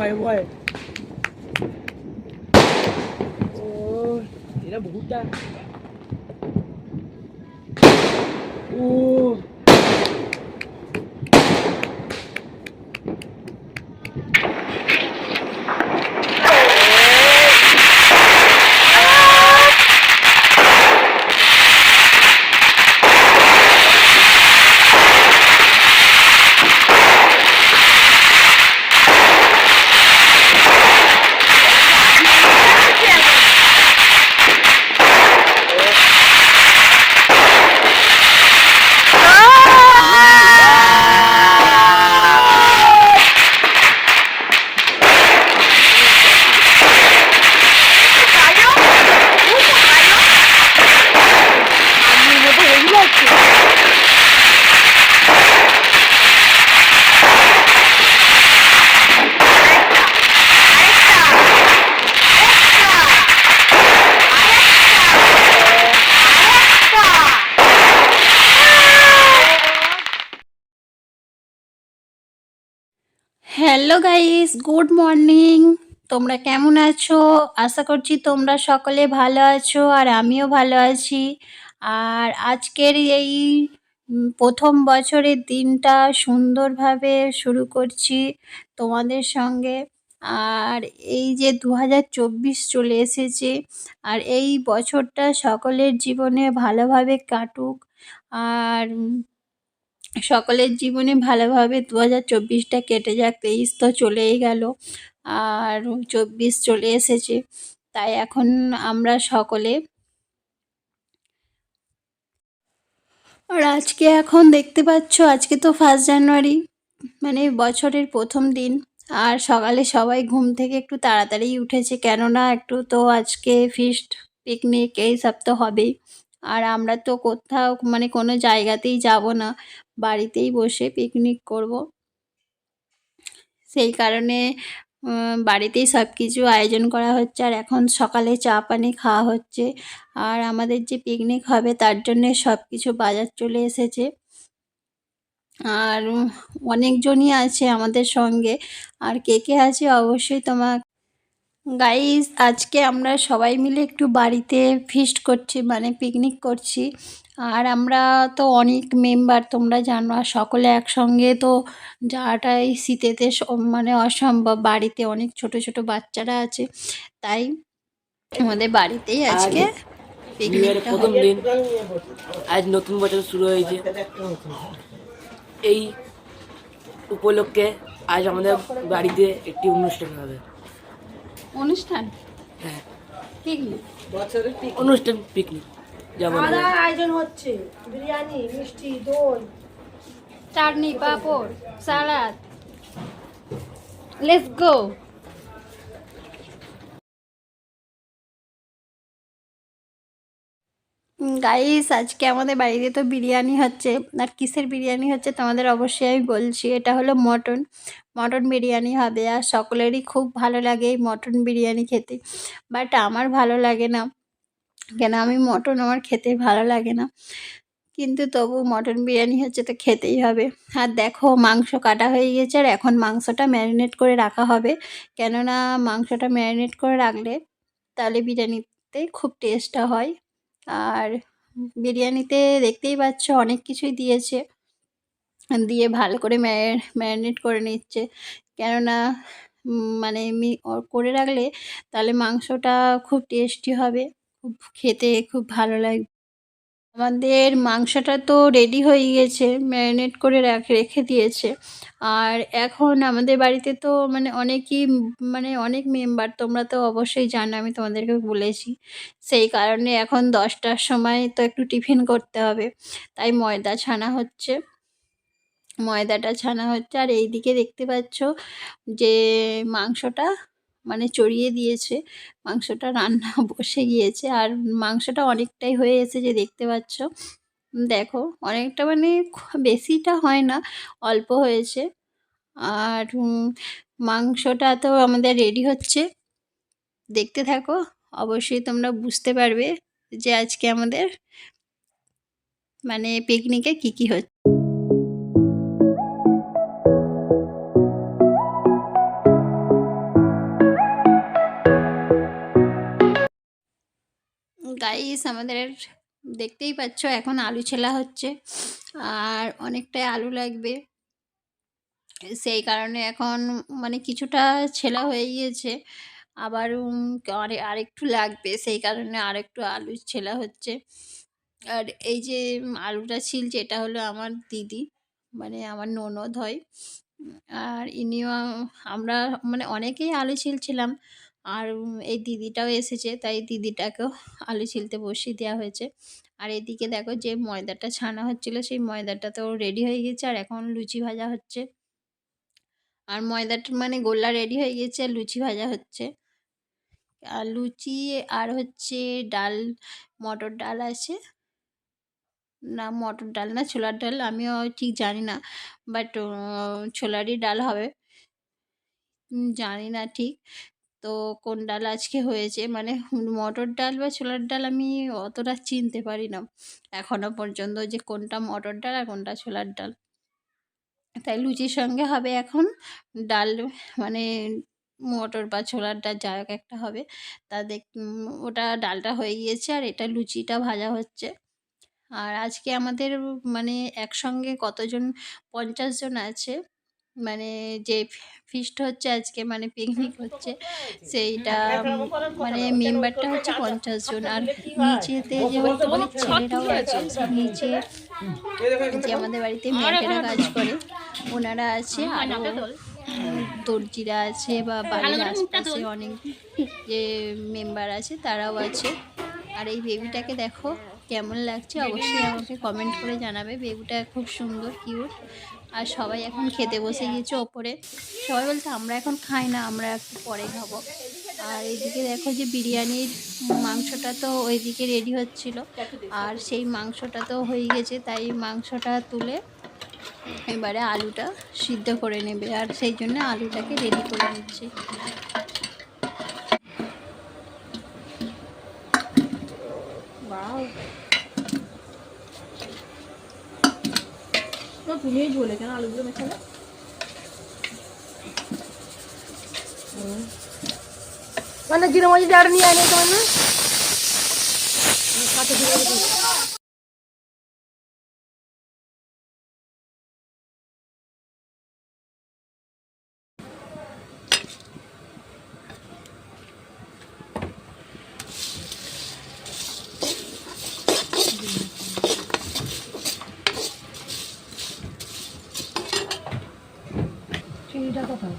喂喂，哦，你那不够大。হ্যালো guys good morning তোমরা কেমন আছো? আশা করছি তোমরা সকলে ভালো আছো আর আমিও ভালো আছি। আর আজকের এই প্রথম বছরের দিনটা সুন্দরভাবে শুরু করছি তোমাদের সঙ্গে। আর এই যে দু হাজার চব্বিশ চলে এসেছে, আর এই বছরটা সকলের জীবনে ভালোভাবে কাটুক। আর সকলের জীবনে ভালোভাবে দু হাজার চব্বিশটা কেটে যাক, তেইশ তো চলেই গেল, আর চব্বিশ চলে এসেছে। তাই এখন আমরা সকলে আর আজকে এখন দেখতে পাচ্ছ, আজকে তো ফার্স্ট জানুয়ারি মানে বছরের প্রথম দিন, আর সকালে সবাই ঘুম থেকে একটু তাড়াতাড়ি উঠেছে, কেননা একটু তো আজকে ফিস্ট পিকনিক এই সব তো হবেই। আর আমরা তো কোথাও মানে কোনো জায়গাতেই যাব না। বাড়িতেই বসে পিকনিক করব। সেই কারণে বাড়িতেই সব কিছু আয়োজন করা হচ্ছে আর এখন সকালে চা পানি খাওয়া হচ্ছে। আর আমাদের যে পিকনিক হবে তার জন্য সব কিছু বাজার চলে এসেছে। আর অনেকজনই আছে আমাদের সঙ্গে। আর কে কে আছে অবশ্যই তোমার গাইস আজকে আমরা সবাই মিলে একটু বাড়িতে ফিস্ট করছি মানে পিকনিক করছি। আর আমরা তো অনেক মেম্বার তোমরা জানো আর সকলে একসঙ্গে তো যাওয়াটাই শীতেতে মানে অসম্ভব। বাড়িতে অনেক ছোট ছোট বাচ্চারা আছে তাই আমাদের বাড়িতেই আজকে পিকনিকটা প্রথম দিন আজ নতুন বছর শুরু হয়েছে। এই উপলক্ষে আজ আমাদের বাড়িতে একটি অনুষ্ঠান হবে। অনুষ্ঠান? হ্যাঁ পিকনিক অনুষ্ঠান পিকনিক আয়োজন হচ্ছে। বিরিয়ানি মিষ্টি দই চাটনি পাঁপড় সালাদ। লেটস গো গাইস আজকে আমাদের বাড়িতে তো বিরিয়ানি হচ্ছে। আর কিসের বিরিয়ানি হচ্ছে তোমাদের অবশ্যই আমি বলছি। এটা হলো মটন। মটন বিরিয়ানি হবে আর সকলেরই খুব ভালো লাগে এই মটন বিরিয়ানি খেতে। বাট আমার ভালো লাগে না। কেন আমি মটন আমার খেতে ভালো লাগে না। কিন্তু তবু মটন বিরিয়ানি হচ্ছে তো খেতেই হবে। আর দেখো, মাংস কাটা হয়ে গেছে আর এখন মাংসটা ম্যারিনেট করে রাখা হবে। কেননা মাংসটা ম্যারিনেট করে রাখলে তাহলে বিরিয়ানিতে খুব টেস্টটা হয়। আর বিরিয়ানিতে দেখতেই পাচ্ছ অনেক কিছুই দিয়েছে। দিয়ে ভালো করে ম্যারিনেট করে নিচ্ছে। কেননা মানে করে রাখলে তাহলে মাংসটা খুব টেস্টি হবে, খুব খেতে খুব ভালো লাগবে। আমাদের মাংসটা তো রেডি হয়ে গেছে ম্যারিনেট করে রাখ- রেখে দিয়েছে। আর এখন আমাদের বাড়িতে তো মানে অনেকই মানে অনেক মেম্বার তোমরা তো অবশ্যই জানো, আমি তোমাদেরকে বলেছি। সেই কারণে এখন দশটার সময় তো একটু টিফিন করতে হবে, তাই ময়দা ছানা হচ্ছে। ময়দাটা ছানা হচ্ছে, আর এইদিকে দেখতে পাচ্ছ যে মাংসটা মানে চড়িয়ে দিয়েছে। মাংসটা রান্না বসে গিয়েছে। আর মাংসটা অনেকটাই হয়ে এসেছে দেখতে পাচ্ছ। দেখো, অনেকটা মানে বেশিটা হয় না, অল্প হয়েছে। আর মাংসটা তো আমাদের রেডি হচ্ছে। দেখতে থাকো, অবশ্যই তোমরা বুঝতে পারবে যে আজকে আমাদের মানে পিকনিকে কি কি হচ্ছে। গাইস আমাদের দেখতেই পাচ্ছ, এখন আলু ছেলা হচ্ছে। আর অনেকটাই আলু লাগবে। সেই কারণে এখন মানে কিছুটা ছেলা হয়ে গিয়েছে। আবার আরে, আরেকটু লাগবে, সেই কারণে আরেকটু আলু ছেলা হচ্ছে। আর এই যে আলুটা ছিলছে, এটা হলো আমার দিদি মানে আমার ননদ হয়। আর ইনিও আমরা মানে অনেকেই আলু ছিলছিলাম। আর এই দিদিটাও এসেছে, তাই দিদিটাকেও আলু ছিলতে বসিয়ে দেওয়া হয়েছে। আর এদিকে দেখো যে ময়দাটা ছানা হচ্ছিল, সেই ময়দাটা তো রেডি হয়ে গেছে, আর এখন লুচি ভাজা হচ্ছে। আর ময়দাটা মানে গোল্লা রেডি হয়ে গেছে, আর লুচি ভাজা হচ্ছে। আর লুচি, আর হচ্ছে ডাল, মটর ডাল আছে। না, মটর ডাল না, ছোলার ডাল, আমিও ঠিক জানি না বাট ছোলারই ডাল হবে। জানি না ঠিক। তো কোন ডাল আজকে হয়েছে? মানে মটর ডাল বা ছোলার ডাল আমি অতটা চিনতে পারি না এখনও পর্যন্ত যে কোনটা মটর ডাল আর কোনটা ছোলার ডাল। তাই লুচির সঙ্গে হবে এখন ডাল মানে মটর বা ছোলার ডাল যা হোক একটা হবে। তা দেখ ওটা ডালটা হয়ে গিয়েছে আর এটা লুচিটা ভাজা হচ্ছে। আর আজকে আমাদের মানে একসঙ্গে কতজন, পঞ্চাশ জন আছে। মানে যে ফিস্ট হচ্ছে আজকে মানে পিকনিক হচ্ছে সেইটা উম, মানে মেম্বারটা হচ্ছে পঞ্চাশ জন। আর নিচেতে যে অনেক ছেলেরাও আছে নিচে যে আমাদের বাড়িতে মেয়েটেরা কাজ করে ওনারা আছে আরও দর্জিরা আছে বা বাড়ির আশপাশে অনেক যে মেম্বার আছে তারাও আছে। আর এই বেবিটাকে দেখো কেমন লাগছে অবশ্যই আমাকে কমেন্ট করে জানাবে। বেগুটা খুব সুন্দর কিউট আর সবাই এখন খেতে বসে গিয়েছে ওপরে। সবাই বলছে, আমরা এখন খাই না, আমরা একটু পরে খাব। আর এদিকে দেখো যে বিরিয়ানির মাংসটা তো ওইদিকে রেডি হচ্ছিল। আর সেই মাংসটা তো হয়ে গেছে, তাই মাংসটা তুলে এবারে আলুটা সিদ্ধ করে নেবে। আর সেই জন্য আলুটাকে রেডি করে নিচ্ছে। তুমিই বলে কেন আলুগুলো মেশালে? মানে জিরো মাঝে জার নিয়ে আনে তোমার না? কাছে চিনিটা কোথায়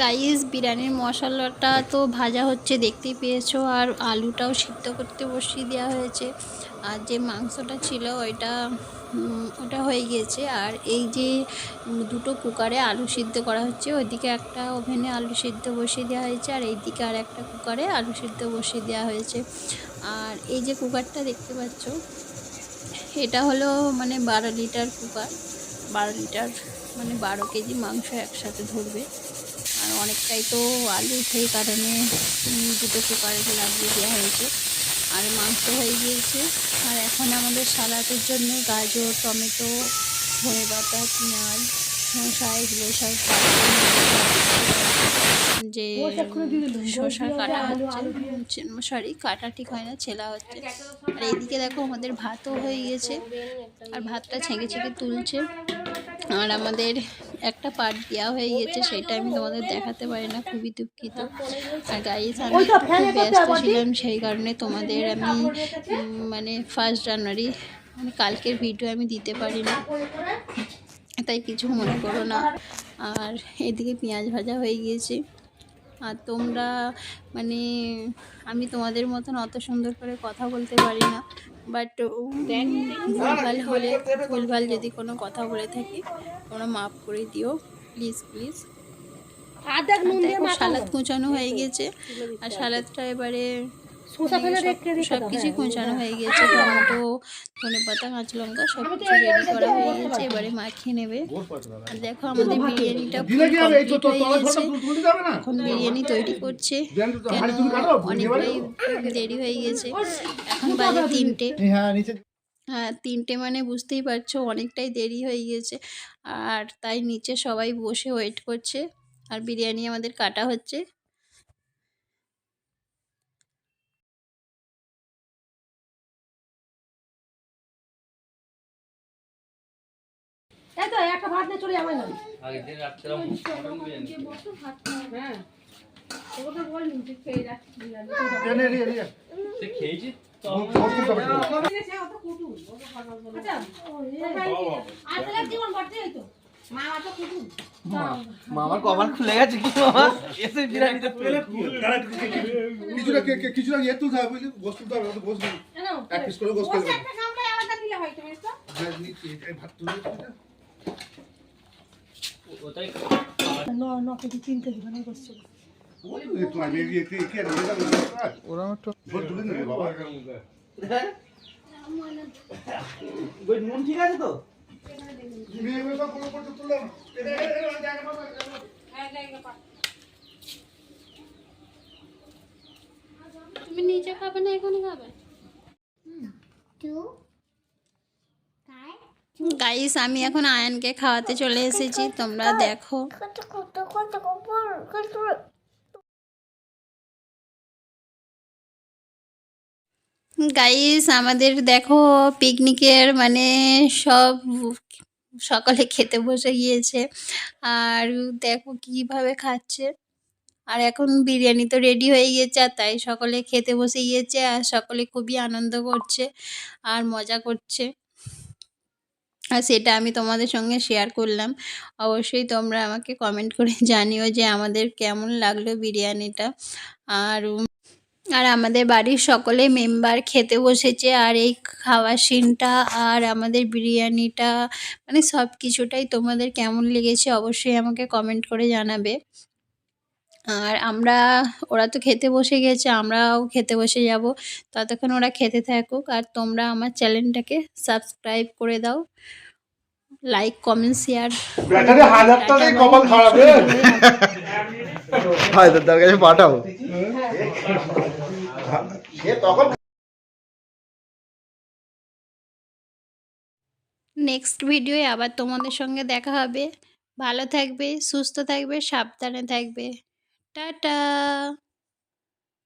গাইস বিরিয়ানির মশলাটা তো ভাজা হচ্ছে, দেখতেই পেয়েছ। আর আলুটাও সিদ্ধ করতে বসিয়ে দেওয়া হয়েছে। আর যে মাংসটা ছিল, ওইটা ওটা হয়ে গিয়েছে। আর এই যে দুটো কুকারে আলু সিদ্ধ করা হচ্ছে, ওইদিকে একটা ওভেনে আলু সিদ্ধ বসিয়ে দেওয়া হয়েছে, আর এইদিকে আর একটা কুকারে আলু সিদ্ধ বসিয়ে দেওয়া হয়েছে। আর এই যে কুকারটা দেখতে পাচ্ছ, এটা হলো মানে বারো লিটার কুকার। বারো লিটার মানে বারো কেজি মাংস একসাথে ধরবে। আর অনেকটাই তো আলু সেই কারণে দুটো কুকারে লাগিয়ে দেওয়া হয়েছে। আর মাংস হয়ে গিয়েছে। আর এখন আমাদের সালাদের জন্য গাজর টমেটো ধনে পাতা পেঁয়াজ শসা এগুলো সব যে শসা কাটা হচ্ছে। সরি কাটা ঠিক হয় না ছেলা হচ্ছে। আর এইদিকে দেখো আমাদের ভাতও হয়ে গিয়েছে আর ভাতটা ছেঁকে ছেঁকে তুলছে। আর আমাদের একটা পার্ট দেওয়া হয়ে গিয়েছে সেটা আমি তোমাদের দেখাতে পারি না খুবই দুঃখিত। আর গাইজ আমি খুব ব্যস্ত ছিলাম সেই কারণে তোমাদের আমি মানে ফার্স্ট জানুয়ারি মানে কালকের ভিডিও আমি দিতে পারি না। তাই কিছু মনে করো না। আর এদিকে পেঁয়াজ ভাজা হয়ে গিয়েছে। আর তোমরা মানে আমি তোমাদের মতন অত সুন্দর করে কথা বলতে পারি না বাট ভুলভাল হলে ভুলভাল যদি কোনো কথা বলে থাকি তোমরা মাফ করে দিও প্লিজ প্লিজ সালাদ কুচানো হয়ে গেছে। আর সালাদটা এবারে সব দাও, কিছু হ্যাঁ। কুচানো হয়ে। গেছে টমেটো ধনে পাতা কাঁচা লঙ্কা সব কিছু রেডি করা হয়ে গেছে এবারে মাখিয়ে নেবে। আর দেখো আমাদের বিরিয়ানিটা দিলে কি হবে? এই তো কমপ্লিট তো হয়ে গেছে তুলতে যাবে না? এখন বিরিয়ানি তৈরি করছে। কেন তুমি কাটো অনেকটাই দেরি হয়ে গেছে এখন বাজে তিনটে। হ্যাঁ নিচে। হ্যাঁ তিনটে মানে বুঝতেই পারছ অনেকটাই দেরি হয়ে গেছে আর তাই নিচে সবাই বসে ওয়েট করছে। আর বিরিয়ানি আমাদের কাটা হচ্ছে। তো একটা ভাত নিয়ে চলে যাবে না হ্যাঁ। ওটা খেয়ে খেয়েছি? আচ্ছা, তো। মামার কপাল খুলে গেছে কি মামা এসে বিরিয়ানিতে পেলে। কিছুটা কিছুটা ইয়ে? এক পিস করে গোস করে একটা কামড়ায় আলাদা দিলে হয় তুমি তো। হ্যাঁ নিচে ভাত তুলে। ওটাই নুন ঠিক আছে তো? জায়গা পাবে তুমি নিচে খাবে না এখানে খাবে? গাইস আমি এখন আয়নকে খাওয়াতে চলে এসেছি, তোমরা দেখো। গাইস আমাদের দেখো পিকনিকের মানে সব সকালে খেতে বসে গিয়েছে। আর দেখো কীভাবে খাচ্ছে। আর এখন বিরিয়ানি তো রেডি হয়ে গিয়েছে আর তাই সকলে খেতে বসে গিয়েছে, আর সকলে খুবই আনন্দ করছে, আর মজা করছে। আর সেটা আমি তোমাদের সঙ্গে শেয়ার করলাম। অবশ্যই তোমরা আমাকে কমেন্ট করে জানিও যে আমাদের কেমন লাগল বিরিয়ানিটা। আর আর আমাদের বাড়ির সকলে মেম্বার খেতে বসেছে। আর এই খাওয়ার সিনটা আর আমাদের বিরিয়ানিটা মানে সব কিছুটাই তোমাদের কেমন লেগেছে অবশ্যই আমাকে কমেন্ট করে জানাবে। আর আমরা ওরা তো খেতে বসে গেছে আমরাও খেতে বসে যাব। ততক্ষণ ওরা খেতে থাকুক আর তোমরা আমার চ্যানেলটাকে সাবস্ক্রাইব করে দাও। লাইক কমেন্ট শেয়ার ব্যাটারি হাজার টাকায় কপাল খারাপ। রে তো তার কাছে পাঠাও। নেক্সট ভিডিওয়ে আবার তোমাদের সঙ্গে দেখা হবে। ভালো থাকবে সুস্থ থাকবে সাবধানে থাকবে। Ta da!